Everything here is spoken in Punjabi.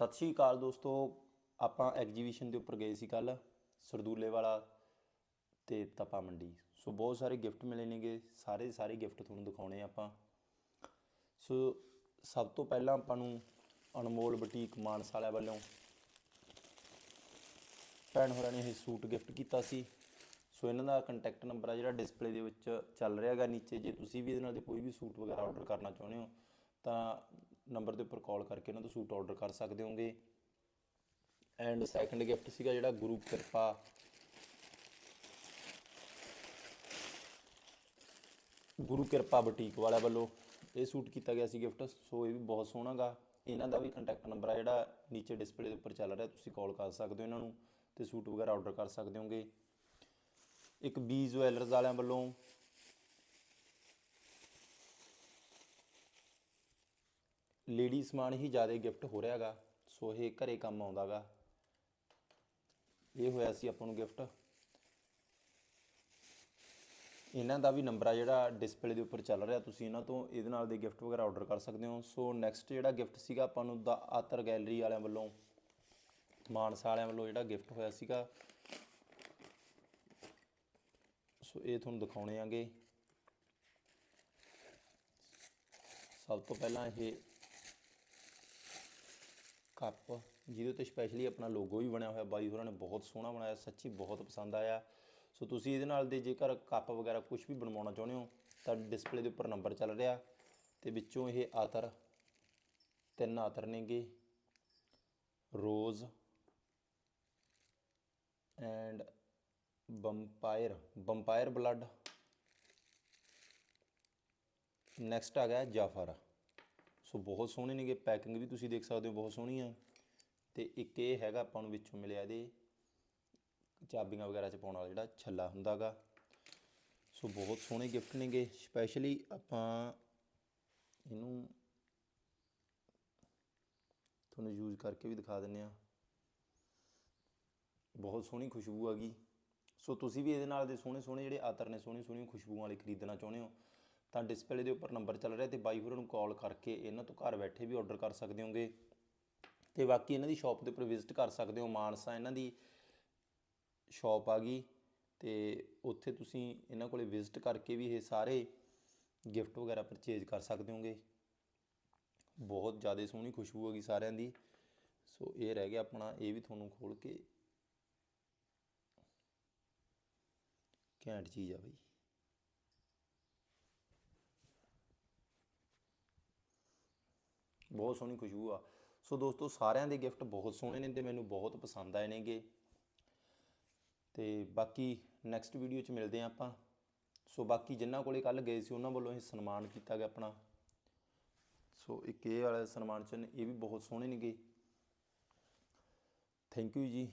ਸਤਿ ਸ਼੍ਰੀ ਅਕਾਲ ਦੋਸਤੋ, ਆਪਾਂ ਐਗਜੀਬਿਸ਼ਨ ਦੇ ਉੱਪਰ ਗਏ ਸੀ ਕੱਲ ਸਰਦੂਲੇ ਵਾਲਾ ਤੇ ਤਪਾ ਮੰਡੀ। ਸੋ ਬਹੁਤ ਸਾਰੇ ਗਿਫਟ ਮਿਲੇ ਨੇਗੇ, ਸਾਰੇ ਦੇ ਸਾਰੇ ਗਿਫਟ ਤੁਹਾਨੂੰ ਦਿਖਾਉਣੇ ਆਪਾਂ। ਸੋ ਸਭ ਤੋਂ ਪਹਿਲਾਂ ਆਪਾਂ ਨੂੰ ਅਨਮੋਲ ਬੁਟੀਕ ਮਾਨਸਾ ਵਾਲਿਆਂ ਵੱਲੋਂ ਭੈਣ ਹੋਰਾਂ ਨੇ ਇਹ ਸੂਟ ਗਿਫਟ ਕੀਤਾ ਸੀ। ਸੋ ਇਹਨਾਂ ਦਾ ਕੰਟੈਕਟ ਨੰਬਰ ਆ ਜਿਹੜਾ ਡਿਸਪਲੇ ਦੇ ਵਿੱਚ ਚੱਲ ਰਿਹਾ ਹੈਗਾ ਨੀਚੇ। ਜੇ ਤੁਸੀਂ ਵੀ ਇਹਦੇ ਨਾਲ ਦੇ ਕੋਈ ਵੀ ਸੂਟ ਵਗੈਰਾ ਆਰਡਰ ਕਰਨਾ ਚਾਹੁੰਦੇ ਹੋ, ਤਾਂ ਨੰਬਰ ਦੇ ਉੱਪਰ ਕਾਲ ਕਰਕੇ ਉਹਨਾਂ ਤੋਂ ਸੂਟ ਆਰਡਰ ਕਰ ਸਕਦੇ ਹੋਗੇ। ਐਂਡ ਸੈਕੰਡ ਗਿਫਟ ਸੀਗਾ ਜਿਹੜਾ ਗੁਰੂ ਕਿਰਪਾ। ਗੁਰੂ ਕਿਰਪਾ ਬੁਟੀਕ ਵਾਲਿਆਂ ਵੱਲੋਂ ਇਹ ਸੂਟ ਕੀਤਾ ਗਿਆ ਸੀ ਗਿਫਟ ਸੋ ਇਹ ਵੀ ਬਹੁਤ ਸੋਹਣਾ ਗਾ। ਇਹਨਾਂ ਦਾ ਵੀ ਕੰਟੈਕਟ ਨੰਬਰ ਆ ਜਿਹੜਾ ਨੀਚੇ ਡਿਸਪਲੇ ਦੇ ਉੱਪਰ ਚੱਲ ਰਿਹਾ, ਤੁਸੀਂ ਕਾਲ ਕਰ ਸਕਦੇ ਹੋ ਇਹਨਾਂ ਨੂੰ ਤੇ ਸੂਟ ਵਗੈਰਾ ਆਰਡਰ ਕਰ ਸਕਦੇ ਹੋਗੇ। ਇੱਕ ਬੀ ਜੁਐਲਰਸ ਵਾਲਿਆਂ ਵੱਲੋਂ ਲੇਡੀ ਸਮਾਨ ਹੀ ਜ਼ਿਆਦਾ ਗਿਫਟ ਹੋ ਰਿਹਾਗਾ ਸੋ ਇਹ ਘਰੇ ਕੰਮ ਆਉਂਦਾਗਾ ਇਹ ਹੋਇਆ ਸੀ ਆਪਾਂ ਨੂੰ ਗਿਫਟ ਇਹਨਾਂ ਦਾ ਵੀ ਨੰਬਰ ਆ ਜਿਹੜਾ ਡਿਸਪਲੇ ਦੇ ਉੱਪਰ ਚੱਲ ਰਿਹਾ। ਤੁਸੀਂ ਇਹਨਾਂ ਤੋਂ ਇਹਦੇ ਨਾਲ ਦੇ ਗਿਫਟ ਵਗੈਰਾ ਆਰਡਰ ਕਰ ਸਕਦੇ ਹੋ। ਸੋ ਨੈਕਸਟ ਜਿਹੜਾ ਗਿਫਟ ਸੀਗਾ ਆਪਾਂ ਨੂੰ ਦਾ ਆਤਰ ਗੈਲਰੀ ਵਾਲਿਆਂ ਵੱਲੋਂ, ਮਾਨਸਾ ਵਾਲਿਆਂ ਵੱਲੋਂ ਜਿਹੜਾ ਗਿਫਟ ਹੋਇਆ ਸੀਗਾ। ਸੋ ਇਹ ਤੁਹਾਨੂੰ ਦਿਖਾਉਣੇ ਆਂਗੇ। ਸਭ ਤੋਂ ਪਹਿਲਾਂ ਇਹ ਕੱਪ, ਜਿਹਦੇ ਉੱਤੇ ਸਪੈਸ਼ਲੀ ਆਪਣਾ ਲੋਗੋ ਵੀ ਬਣਿਆ ਹੋਇਆ, ਬਾਈ ਹੋਰਾਂ ਨੇ ਬਹੁਤ ਸੋਹਣਾ ਬਣਾਇਆ, ਸੱਚੀ ਬਹੁਤ ਪਸੰਦ ਆਇਆ। ਸੋ ਤੁਸੀਂ ਇਹਦੇ ਨਾਲ ਦੇ ਜੇਕਰ ਕੱਪ ਵਗੈਰਾ ਕੁਝ ਵੀ ਬਣਵਾਉਣਾ ਚਾਹੁੰਦੇ ਹੋ, ਤਾਂ ਡਿਸਪਲੇ ਦੇ ਉੱਪਰ ਨੰਬਰ ਚੱਲ ਰਿਹਾ। ਤੇ ਵਿੱਚੋਂ ਇਹ ਆਤਰ, ਤਿੰਨ ਆਤਰ ਨੇਗੇ। Rose and vampire vampire blood next ਆ ਗਿਆ ਜਾਫਰ ਸੋ ਬਹੁਤ ਸੋਹਣੇ ਨੇਗੇ, ਪੈਕਿੰਗ ਵੀ ਤੁਸੀਂ ਦੇਖ ਸਕਦੇ ਹੋ, ਬਹੁਤ ਸੋਹਣੀ ਆ। ਤੇ ਇੱਕ ਇਹ ਹੈਗਾ ਆਪਾਂ ਨੂੰ ਵਿੱਚੋਂ ਮਿਲਿਆ ਇਹਦੇ ਚਾਬੀਆਂ ਵਗੈਰਾ ਚ ਪਾਉਣ ਵਾਲਾ ਜਿਹੜਾ ਛੱਲਾ ਹੁੰਦਾਗਾ। ਸੋ ਬਹੁਤ ਸੋਹਣੇ ਗਿਫਟ ਨੇਗੇ ਸਪੈਸ਼ਲੀ ਆਪਾਂ ਇਹਨੂੰ ਤੁਹਾਨੂੰ ਯੂਜ਼ ਕਰਕੇ ਵੀ ਦਿਖਾ ਦਿੰਨੇ ਆ। ਬਹੁਤ ਸੋਹਣੀ ਖੁਸ਼ਬੂ ਆ ਗਈ। ਸੋ ਤੁਸੀਂ ਵੀ ਇਹਦੇ ਨਾਲ ਦੇ ਸੋਹਣੇ ਸੋਹਣੇ ਜਿਹੜੇ ਆਤਰ ਨੇ ਸੋਹਣੀ ਸੋਹਣੀਆਂ ਖੁਸ਼ਬੂਆਂ ਵਾਲੇ ਖਰੀਦਣਾ ਚਾਹੁੰਦੇ ਹੋ ਤਾਂ ਡਿਸਪਲੇ ਦੇ ਉੱਪਰ ਨੰਬਰ ਚੱਲ ਰਿਹਾ ਤੇ ਬਾਈ ਹੋਰਾਂ ਨੂੰ ਕਾਲ ਕਰਕੇ ਇਹਨਾਂ ਤੋਂ ਘਰ ਬੈਠੇ ਵੀ ਆਰਡਰ ਕਰ ਸਕਦੇ ਹੋਗੇ। ਤੇ ਬਾਕੀ ਇਹਨਾਂ ਦੀ ਸ਼ਾਪ ਦੇ ਉੱਪਰ ਵਿਜ਼ਿਟ ਕਰ ਸਕਦੇ ਹੋ, ਮਾਨਸਾ ਇਹਨਾਂ ਦੀ ਸ਼ਾਪ ਆ ਗਈ ਤੇ ਉੱਥੇ ਤੁਸੀਂ ਇਹਨਾਂ ਕੋਲੇ ਵਿਜ਼ਿਟ ਕਰਕੇ ਵੀ ਇਹ ਸਾਰੇ ਗਿਫਟ ਵਗੈਰਾ ਪਰਚੇਜ ਕਰ ਸਕਦੇ ਹੋਗੇ। ਬਹੁਤ ਜ਼ਿਆਦਾ ਸੋਹਣੀ ਖੁਸ਼ਬੂ ਹੈਗੀ ਸਾਰਿਆਂ ਦੀ। ਸੋ ਇਹ ਰਹਿ ਗਿਆ ਆਪਣਾ, ਇਹ ਵੀ ਤੁਹਾਨੂੰ ਖੋਲ ਕੇ ਘੈਂਟ ਚੀਜ਼ ਆ ਬਈ। ਬਹੁਤ ਸੋਹਣੀ ਖੁਸ਼ਬੂ ਆ। ਸੋ ਦੋਸਤੋ, ਸਾਰਿਆਂ ਦੇ ਗਿਫਟ ਬਹੁਤ ਸੋਹਣੇ ਨੇ ਤੇ ਮੈਨੂੰ ਬਹੁਤ ਪਸੰਦ ਆਏ ਨੇਗੇ। ਤੇ ਬਾਕੀ ਨੈਕਸਟ ਵੀਡੀਓ 'ਚ ਮਿਲਦੇ ਆਂ ਆਪਾਂ। ਸੋ ਬਾਕੀ ਜਿਨ੍ਹਾਂ ਕੋਲੇ ਕੱਲ ਗਏ ਸੀ, ਉਹਨਾਂ ਵੱਲੋਂ ਇਹ ਸਨਮਾਨ ਕੀਤਾ ਗਿਆ ਆਪਣਾ। ਸੋ ਇੱਕ ਇਹ ਵਾਲਾ ਸਨਮਾਨ ਚਿੰਨ੍ਹ ਇਹ ਵੀ ਬਹੁਤ ਸੋਹਣੇ ਨੇਗੇ। ਥੈਂਕ ਯੂ ਜੀ।